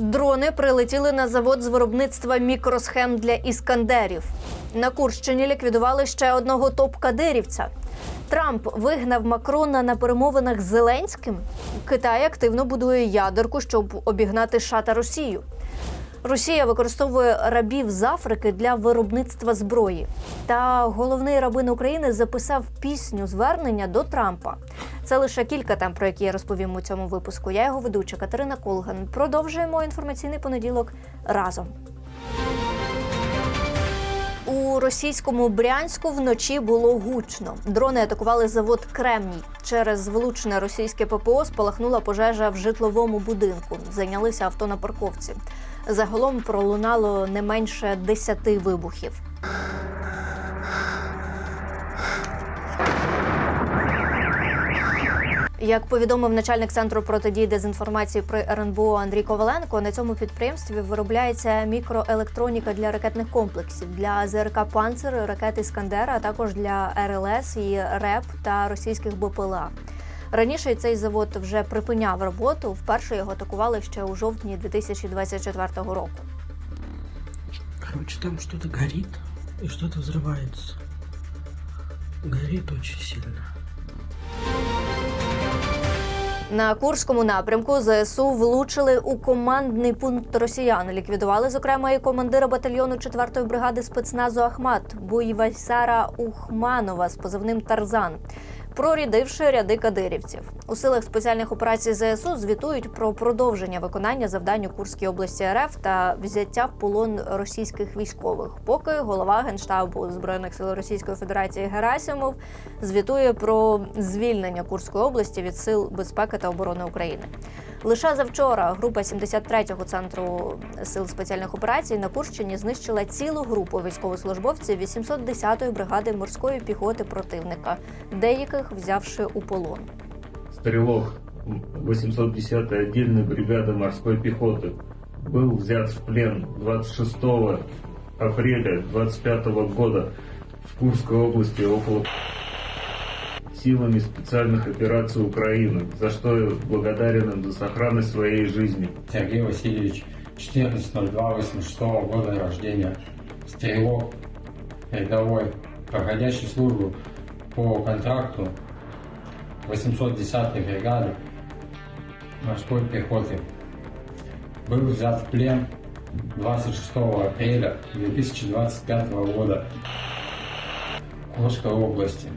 Дрони прилетіли на завод з виробництва мікросхем для іскандерів. На Курщині ліквідували ще одного топ-кадирівця. Трамп вигнав Макрона на перемовинах з Зеленським. Китай активно будує ядерку, щоб обігнати США та Росію. Росія використовує рабів з Африки для виробництва зброї. Та головний рабин України записав пісню звернення до Трампа. Це лише кілька тем, про які я розповім у цьому випуску. Я його ведуча Катерина Колган. Продовжуємо інформаційний понеділок разом. У російському Брянську вночі було гучно. Дрони атакували завод Кремній. Через влучне російське ППО спалахнула пожежа в житловому будинку. Зайнялися авто на парковці. Загалом пролунало не менше десяти вибухів. Як повідомив начальник центру протидії дезінформації при РНБО Андрій Коваленко, на цьому підприємстві виробляється мікроелектроніка для ракетних комплексів для ЗРК «Панцер», ракет «Іскандер», а також для РЛС і РЕП та російських БПЛА. Раніше цей завод вже припиняв роботу. Вперше його атакували ще у жовтні 2024 року. Короче, там что-то горит и что-то взрывается. Горит очень сильно. На Курському напрямку ЗСУ влучили у командний пункт росіян. Ліквідували, зокрема, і командира батальйону 4-ї бригади спецназу Ахмат Буйвасяра Ухманова з позивним Тарзан. Прорідивши ряди кадирівців у силах спеціальних операцій ЗСУ звітують про продовження виконання завдань у Курській області РФ та взяття в полон російських військових. Поки голова генштабу збройних сил Російської Федерації Герасимов звітує про звільнення Курської області від сил безпеки та оборони України. Лише завчора група 73-го центру сил спеціальних операцій на Курщині знищила цілу групу військовослужбовців 810-ї бригади морської піхоти противника, деяких взявши у полон. Стрелок 810-й отдельной бригады морской пехоты был взят в плен 26 апреля 25 года в Курской области около силами специальных операций Украины, за что я благодарен им за сохранность своей жизни. Сергей Васильевич, 14.02.86 года рождения, стрелок, рядовой, проходящий службу по контракту 810-й бригады морской пехоты. Был взят в плен 26 апреля 2025 года Курской области.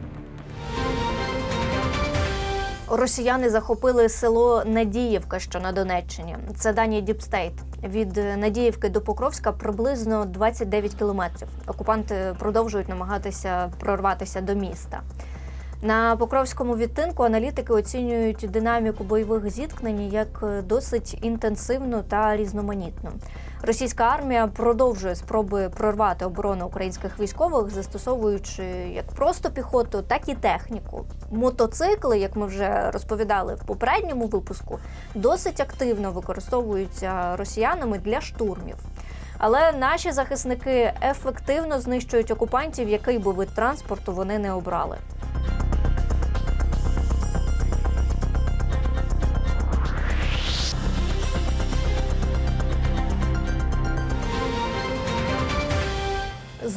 Росіяни захопили село Надіївка, що на Донеччині. Це дані Діпстейт. Від Надіївки до Покровська приблизно 29 кілометрів. Окупанти продовжують намагатися прорватися до міста. На Покровському відтинку аналітики оцінюють динаміку бойових зіткнень як досить інтенсивну та різноманітну. Російська армія продовжує спроби прорвати оборону українських військових, застосовуючи як просто піхоту, так і техніку. Мотоцикли, як ми вже розповідали в попередньому випуску, досить активно використовуються росіянами для штурмів. Але наші захисники ефективно знищують окупантів, який би вид транспорту вони не обрали.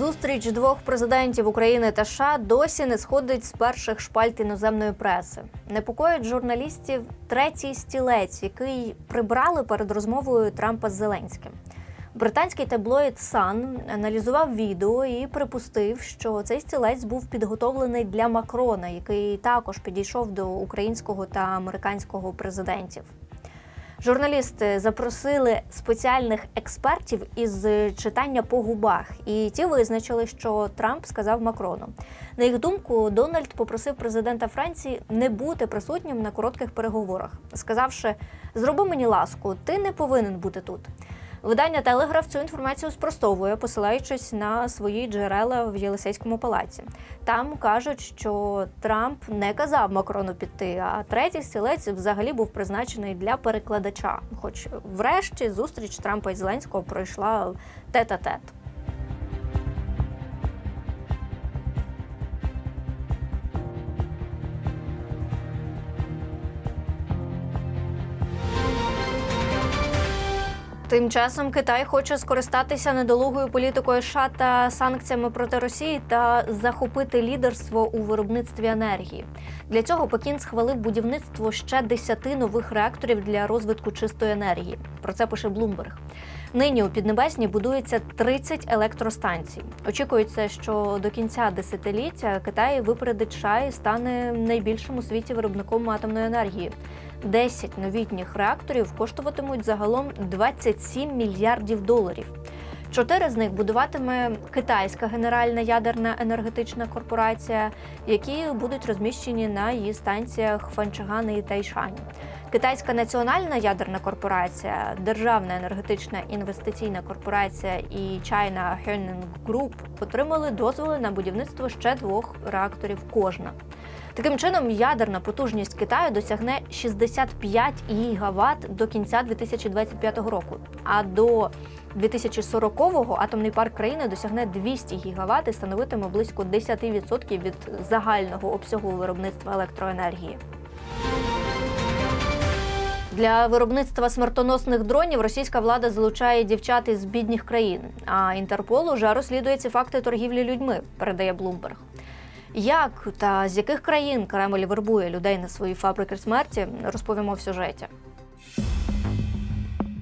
Зустріч двох президентів України та США досі не сходить з перших шпальт іноземної преси. Непокоїть журналістів третій стілець, який прибрали перед розмовою Трампа з Зеленським. Британський таблоїд Sun аналізував відео і припустив, що цей стілець був підготовлений для Макрона, який також підійшов до українського та американського президентів. Журналісти запросили спеціальних експертів із читання по губах, і ті визначили, що Трамп сказав Макрону. На їх думку, Дональд попросив президента Франції не бути присутнім на коротких переговорах, сказавши: Зроби мені ласку, ти не повинен бути тут. Видання Телеграф цю інформацію спростовує, посилаючись на свої джерела в Єлисейському палаці. Там кажуть, що Трамп не казав Макрону піти, а третій стілець взагалі був призначений для перекладача. Хоч, врешті, зустріч Трампа і Зеленського пройшла тет-а-тет. Тим часом Китай хоче скористатися недолугою політикою США та санкціями проти Росії та захопити лідерство у виробництві енергії. Для цього Пекін схвалив будівництво ще 10 нових реакторів для розвитку чистої енергії. Про це пише Блумберг. Нині у Піднебесні будується 30 електростанцій. Очікується, що до кінця десятиліття Китай випередить США і стане найбільшим у світі виробником атомної енергії. 10 новітніх реакторів коштуватимуть загалом 27 мільярдів доларів. Чотири з них будуватиме китайська генеральна ядерна енергетична корпорація, які будуть розміщені на її станціях Фанчагани і Тайшані. Китайська національна ядерна корпорація, Державна енергетична інвестиційна корпорація і China Hunan Group отримали дозволи на будівництво ще двох реакторів кожна. Таким чином, ядерна потужність Китаю досягне 65 гігават до кінця 2025 року. А до 2040-го атомний парк країни досягне 200 гігават і становитиме близько 10% від загального обсягу виробництва електроенергії. Для виробництва смертоносних дронів російська влада залучає дівчат із бідніх країн. А Інтерпол уже розслідує ці факти торгівлі людьми, передає Блумберг. Як та з яких країн Кремль вербує людей на свої фабрики смерті, розповімо в сюжеті.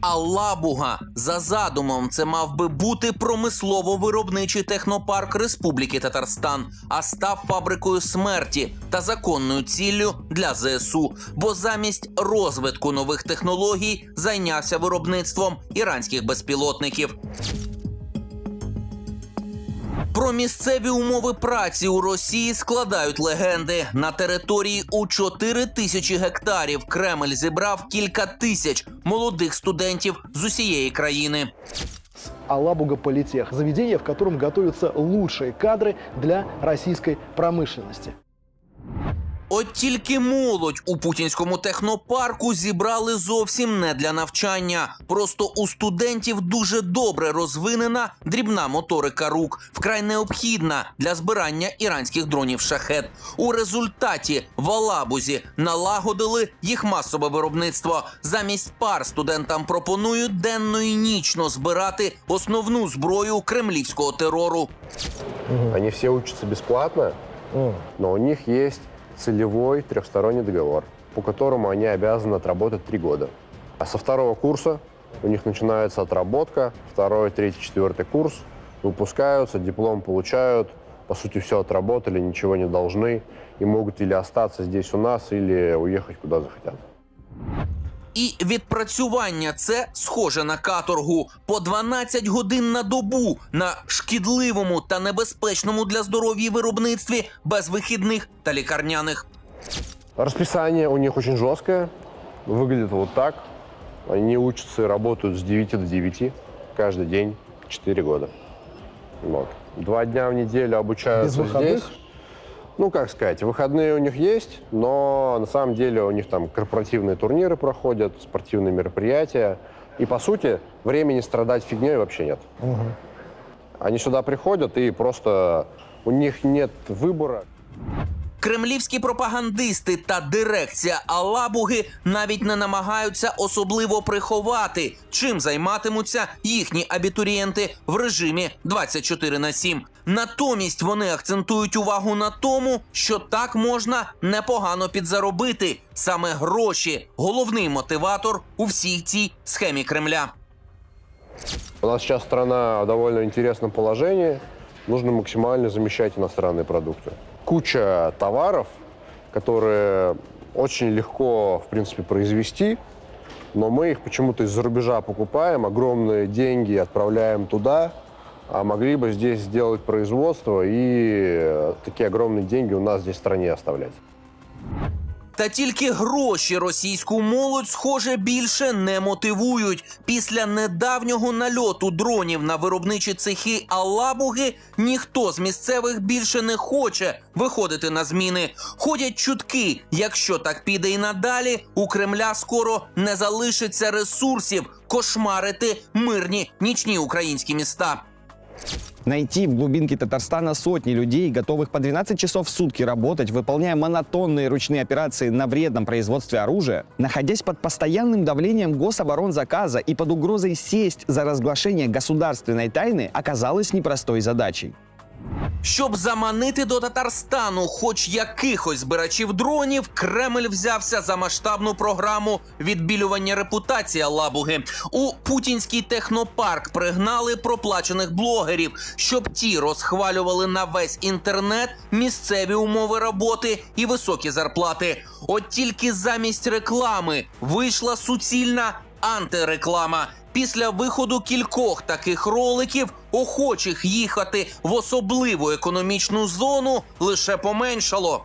Алабуга за задумом це мав би бути промислово-виробничий технопарк Республіки Татарстан, а став фабрикою смерті та законною ціллю для ЗСУ. Бо замість розвитку нових технологій зайнявся виробництвом іранських безпілотників. Про місцеві умови праці у Росії складають легенди. На території у 4 тисячі гектарів Кремль зібрав кілька тисяч молодих студентів з усієї країни. Алабуга Политех. Заведение, в котором готовятся лучшие кадры для российской промышленности. От тільки молодь у путінському технопарку зібрали зовсім не для навчання. Просто у студентів дуже добре розвинена дрібна моторика рук, вкрай необхідна для збирання іранських дронів шахет. У результаті в Алабузі налагодили їх масове виробництво. Замість пар студентам пропонують денно і нічно збирати основну зброю кремлівського терору. Они все учатся бесплатно, но у них есть целевой трехсторонний договор, по которому они обязаны отработать три года. А со второго курса у них начинается отработка, второй, третий, четвертый курс, выпускаются, диплом получают, по сути, все отработали, ничего не должны, и могут или остаться здесь у нас, или уехать куда захотят. І відпрацювання це схоже на каторгу по 12 годин на добу на шкідливому та небезпечному для здоров'я виробництві без вихідних та лікарняних. Расписание у них очень жесткое, выглядит вот так. Они учатся и работают с 9 до 9 каждый день 4 года. Вот. Два дня в неделю обучаются Без выходных? здесь. Ну, как сказать, выходные у них есть, но на самом деле у них там корпоративные турниры проходят, спортивные мероприятия. И, по сути, времени страдать фигней вообще нет. Они сюда приходят и просто у них нет выбора. Кремлівські пропагандисти та дирекція Алабуги навіть не намагаються особливо приховати, чим займатимуться їхні абітурієнти в режимі 24 на 7. Натомість вони акцентують увагу на тому, що так можна непогано підзаробити. Саме гроші головний мотиватор у всій цій схемі Кремля. У нас сейчас страна в довольно интересном положении. Нужно максимально замещать иностранные продукты. Куча товаров, которые очень легко, в принципе, произвести, но мы их почему-то из-за рубежа покупаем, огромные деньги отправляем туда, а могли бы здесь сделать производство и э, такие огромные деньги у нас здесь в стране оставлять. Та тільки гроші російську молодь, схоже, більше не мотивують. Після недавнього нальоту дронів на виробничі цехи Алабуги ніхто з місцевих більше не хоче виходити на зміни. Ходять чутки, якщо так піде і надалі, у Кремля скоро не залишиться ресурсів кошмарити мирні нічні українські міста. Найти в глубинке Татарстана сотни людей, готовых по 12 часов в сутки работать, выполняя монотонные ручные операции на вредном производстве оружия, находясь под постоянным давлением гособоронзаказа и под угрозой сесть за разглашение государственной тайны, оказалось непростой задачей. Щоб заманити до Татарстану хоч якихось збирачів дронів, Кремль взявся за масштабну програму відбілювання репутації Алабуги. У путінський технопарк пригнали проплачених блогерів, щоб ті розхвалювали на весь інтернет місцеві умови роботи і високі зарплати. От тільки замість реклами вийшла суцільна антиреклама. Після виходу кількох таких роликів охочих їхати в особливу економічну зону лише поменшало.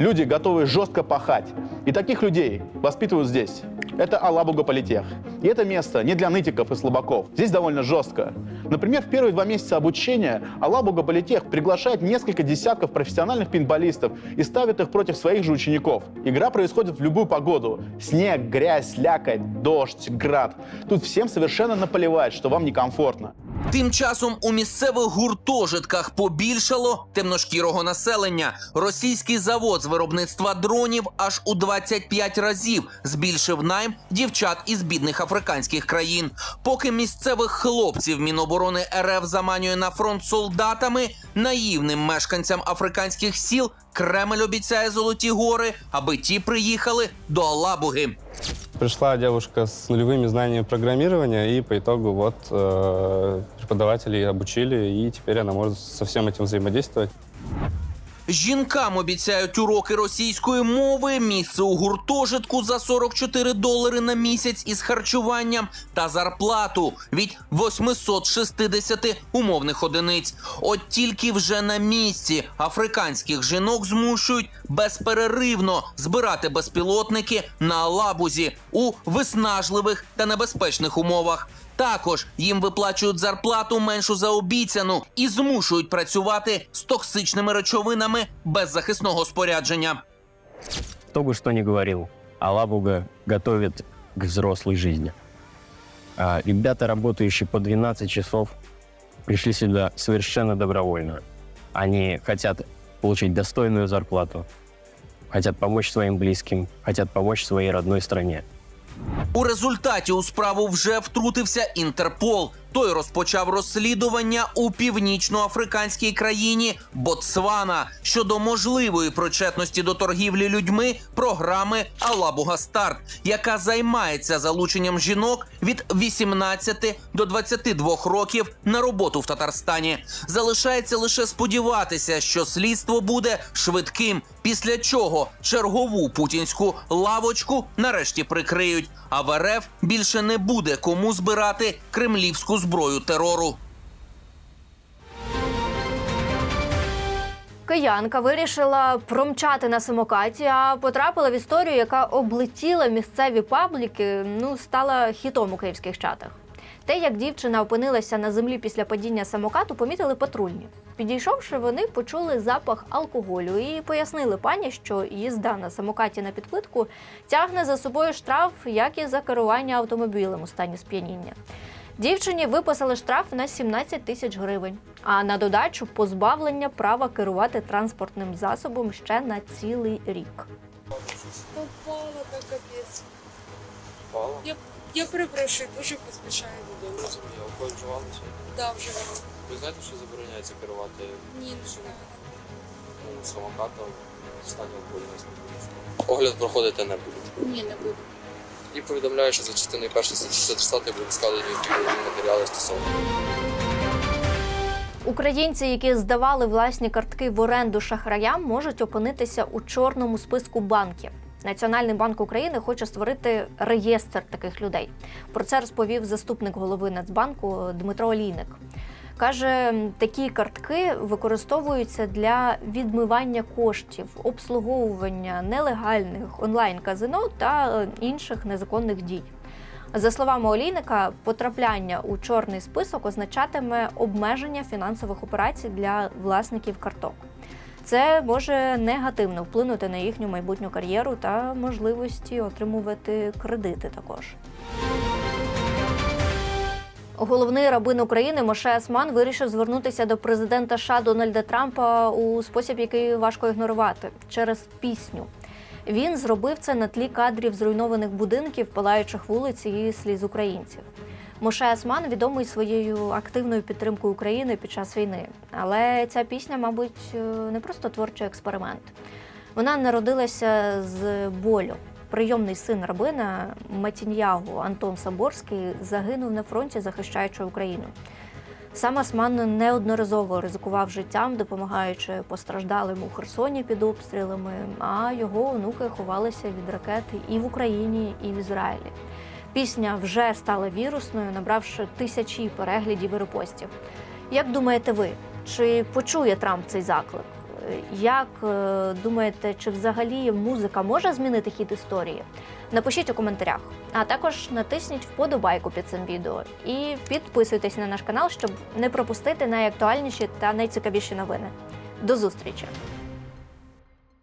Люди, готові жорстко пахати. І таких людей воспитують здесь. Это Алабуга Политех. И это место не для нытиков и слабаков. Здесь довольно жестко. Например, в первые два месяца обучения Алабуга Политех приглашает несколько десятков профессиональных пейнтболистов и ставит их против своих же учеников. Игра происходит в любую погоду. Снег, грязь, слякоть, дождь, град. Тут всем совершенно наплевать, что вам некомфортно. Тим часом у місцевих гуртожитках побільшало темношкірого населення. Російський завод з виробництва дронів аж у 25 разів збільшив найм дівчат із бідних африканських країн. Поки місцевих хлопців Міноборони РФ заманює на фронт солдатами, наївним мешканцям африканських сіл Кремль обіцяє золоті гори, аби ті приїхали до Алабуги Пришла девушка с нулевыми знаниями программирования, и по итогу вот э, преподаватели обучили, и теперь она может со всем этим взаимодействовать. Жінкам обіцяють уроки російської мови, місце у гуртожитку за 44 долари на місяць із харчуванням та зарплату від 860 умовних одиниць. От тільки вже на місці африканських жінок змушують безперервно збирати безпілотники на Алабузі у виснажливих та небезпечних умовах. Також їм виплачують зарплату меншу за обіцяну і змушують працювати з токсичними речовинами без захисного спорядження. Кто бы что ни говорил, Алабуга готовит к взрослой жизни. А ребята, работающие по 12 часов, пришли сюда совершенно добровольно. Они хотят получить достойную зарплату, хотят помочь своим близким, хотят помочь своей родной стране. У результаті у справу вже втрутився Інтерпол. Той розпочав розслідування у північноафриканській країні Ботсвана щодо можливої причетності до торгівлі людьми програми Алабуга Старт, яка займається залученням жінок від 18 до 22 років на роботу в Татарстані. Залишається лише сподіватися, що слідство буде швидким, після чого чергову путінську лавочку нарешті прикриють. А в РФ більше не буде кому збирати кремлівську зброю терору. Киянка вирішила промчати на самокаті, а потрапила в історію, яка облетіла місцеві пабліки, ну стала хітом у київських чатах. Те, як дівчина опинилася на землі після падіння самокату, помітили патрульні. Підійшовши, вони почули запах алкоголю і пояснили пані, що їзда на самокаті на підпитку тягне за собою штраф, як і за керування автомобілем у стані сп'яніння. Дівчині виписали штраф на 17 тисяч гривень, а на додачу позбавлення права керувати транспортним засобом ще на цілий рік. Попала так капець. Я, я перепрошую, дуже поспішаю додому. Розумію, алкоголь вживалися? Да, вже Ви знаєте, що забороняється керувати ні, не знаю. ну, самокатом в стані алкогольного сп'яніння? Огляд проходити не будуть. Ні, не буду. І повідомляю, що за частиною 1 статті 60 будуть складені відповідні матеріали стосовно. Українці, які здавали власні картки в оренду шахраям, можуть опинитися у чорному списку банків. Національний банк України хоче створити реєстр таких людей. Про це розповів заступник голови Нацбанку Дмитро Олійник. Каже, такі картки використовуються для відмивання коштів, обслуговування нелегальних онлайн-казино та е, інших незаконних дій. За словами Олійника, потрапляння у чорний список означатиме обмеження фінансових операцій для власників карток. Це може негативно вплинути на їхню майбутню кар'єру та можливості отримувати кредити також. Головний рабин України Моше Асман вирішив звернутися до президента США Дональда Трампа у спосіб, який важко ігнорувати через пісню. Він зробив це на тлі кадрів зруйнованих будинків, палаючих вулиць і сліз українців. Моше Асман відомий своєю активною підтримкою України під час війни. Але ця пісня, мабуть, не просто творчий експеримент. Вона народилася з болю. Прийомний син рабина Матіньягу Антон Саборський загинув на фронті, захищаючи Україну. Сам Осман неодноразово ризикував життям, допомагаючи постраждалим у Херсоні під обстрілами, а його онуки ховалися від ракет і в Україні, і в Ізраїлі. Пісня вже стала вірусною, набравши тисячі переглядів і репостів. Як думаєте ви, чи почує Трамп цей заклик? Як е, думаєте, чи взагалі музика може змінити хід історії? Напишіть у коментарях, а також натисніть вподобайку під цим відео і підписуйтесь на наш канал, щоб не пропустити найактуальніші та найцікавіші новини. До зустрічі!